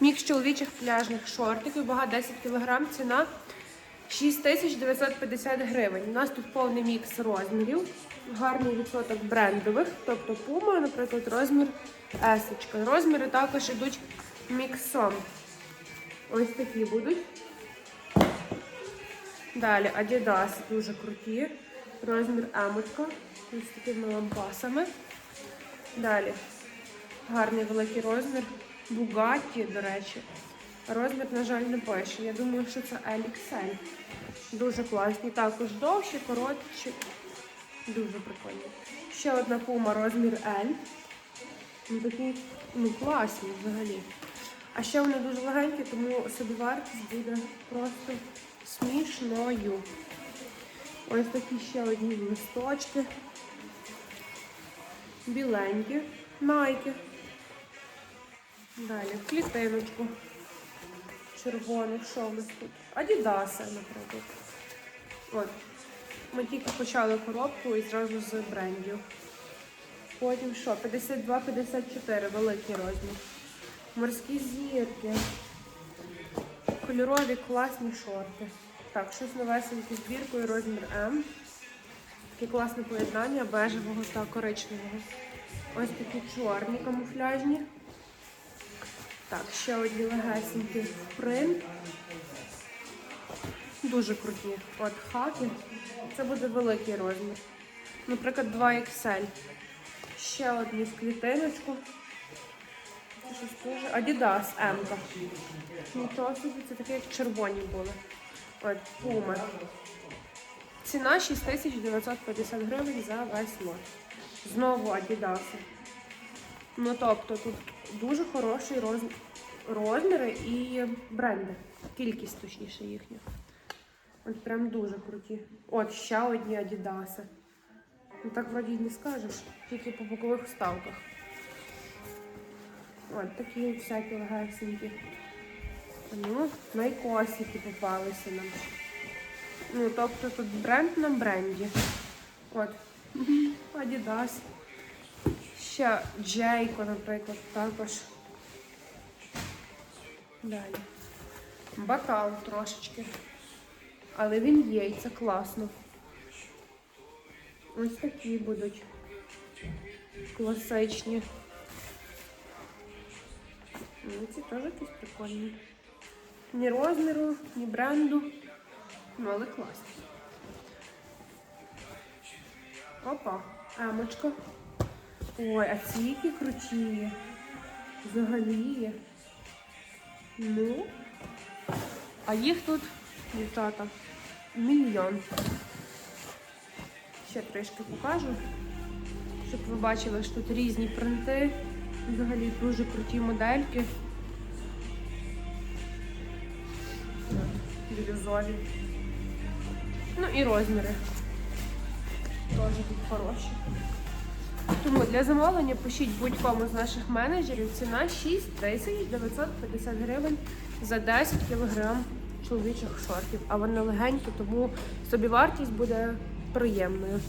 Мікс чоловічих пляжних шортиків, вага 10 кг, ціна 6950 гривень. У нас тут повний мікс розмірів, гарний відсоток брендових, тобто Puma, наприклад, розмір есочка. Розміри також йдуть міксом. Ось такі будуть. Далі Adidas дуже круті. Розмір емочка. З такими лампасами. Далі гарний великий розмір. Bugatti, до речі. Розмір, на жаль, не пише. Я думаю, що це LXL. Дуже класні. Також довші, коротші. Дуже прикольні. Ще одна пума розмір L. Ну, такі ну, класні взагалі. А ще вони дуже легенькі, тому собівартість буде просто смішною. Ось такі ще одні листочки. Біленькі, найки. Далі клітиночку. Червоних, що в нас тут? Адідаси, наприклад. От. Ми тільки почали коробку і зразу з брендів. Потім що? 52-54, великий розмір. Морські зірки. Кольорові класні шорти. Так, щось новесеньке з біркою, розмір М. Таке класне поєднання бежевого та коричневого. Ось такі чорні камуфляжні. Ще одні легесенькі принт. Дуже круті. От хаки. Це буде великий розмір. Наприклад, 2XL. Ще одні в клітиночку. Це щось теж. Adidas M. Нічого це таке, як червоні були. От, Puma. Ціна 6950 гривень за весь лот. Знову Adidas. Ну тобто тут дуже хороші роз... розміри і бренди. Кількість точніше їхня. От прям дуже круті. От ще одні Адідаси. Ну так вроді не скажеш, тільки по бокових вставках. От такі всякі легесенькі. Ну, найкосики попалися нам. Ну, тобто тут бренд на бренді. От. Adidas. Ще Джейко, наприклад, також. Далі. Бакал трошечки. Але він є, і це класно. Ось такі будуть класичні. Ну, ці теж якісь прикольні. Ні розміру, ні бренду. Ну, але класні. Опа, емочка. Ой, а ці які круті. Взагалі. Ну. А їх тут, дівчата, мільйон. Ще трішки покажу, щоб ви бачили, що тут різні принти. Взагалі дуже круті модельки. Бірюзові. Ну і розміри. Теж тут хороші. Тому для замовлення пишіть будь-кому з наших менеджерів. Ціна 6 тисяч 950 гривень за 10 кілограм чоловічих шортів. А вони легенькі, тому собівартість буде приємною.